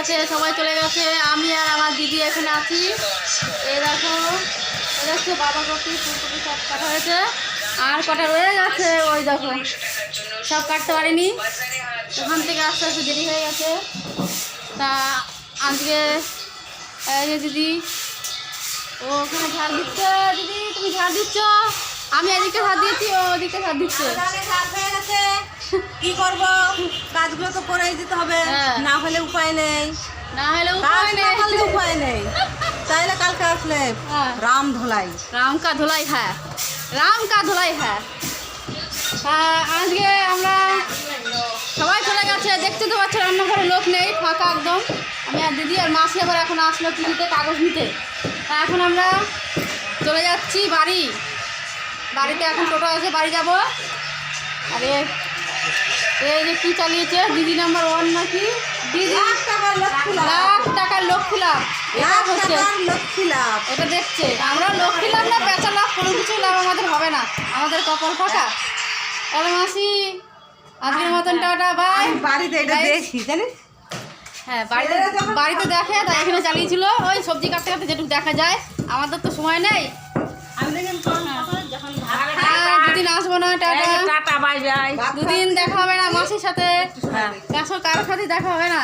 গেছে সবাই চলে গেছে। আমি আর আমার দিদি এখানে আছি। এই দেখো দেখছ বাঁধাকপি ফুলকপি সব কাটা হয়েছে। আর কটা রয়ে গেছে ওই দেখো। সব কাটতে পারিনি। ওখান থেকে আস্তে আস্তে দেরি হয়ে গেছে। তা আজকে দিদি ও ওখানে ঝাড় দিচ্ছে। দিদি তুমি ঝাড় দিচ্ছ? আমি এদিকে ঝাড় দিয়েছি ও ওদিকে ঝাড় দিচ্ছে। কি করব? কাজগুলো তো করেই দিতে হবে। হ্যাঁ। না হলে উপায় নেই। না হলে উপায় না নেই। করলে উপায় নেই। তাইলে কালকে আসলে হ্যাঁ। রাম ধোলাই। রাম কা ধুলাই হ্যাঁ। রাম কা ধুলাই হ্যাঁ। তা আজকে আমরা সবাই চলে গেছে। দেখতে তো পাচ্ছ রান্নাঘরে লোক নেই ফাঁকা একদম। আমি আর দিদি আর মাসি আবার এখন আসলো কি নিতে কাগজ নিতে। তা এখন আমরা চলে যাচ্ছি বাড়ি। বাড়িতে এখন টোটো আছে বাড়ি যাব। আর এই যে কী চালিয়েছে? দিদি নাম্বার ওয়ান নাকি? দিদি লাখ টাকার লক্ষ্মী লাভ। লাখ টাকার লক্ষ্মী লাভ। এটা দেখছে। আমরা লক্ষ্মী লাভ না পেঁচা লাভ কোনো কিছু লাভ আমাদের হবে না। আমাদের কপাল ফাঁকা। তাহলে মাসি। আজকের মতন টাটা বাই বাড়িতে এটা দেখি জানিস? হ্যাঁ বাড়িতে বাড়িতে দেখে তাই এখানে চালিয়েছিল। ওই সবজি কাটতে কাটতে যেটুকু দেখা যায়। আমাদের তো সময় নেই। আমি দেখেন যখন আর দুদিন আসব না টাটা। Tata bye bye. দুদিন দেখা হবে না মাসির সাথে। কারোর কারোর সাথে দেখা হবে না।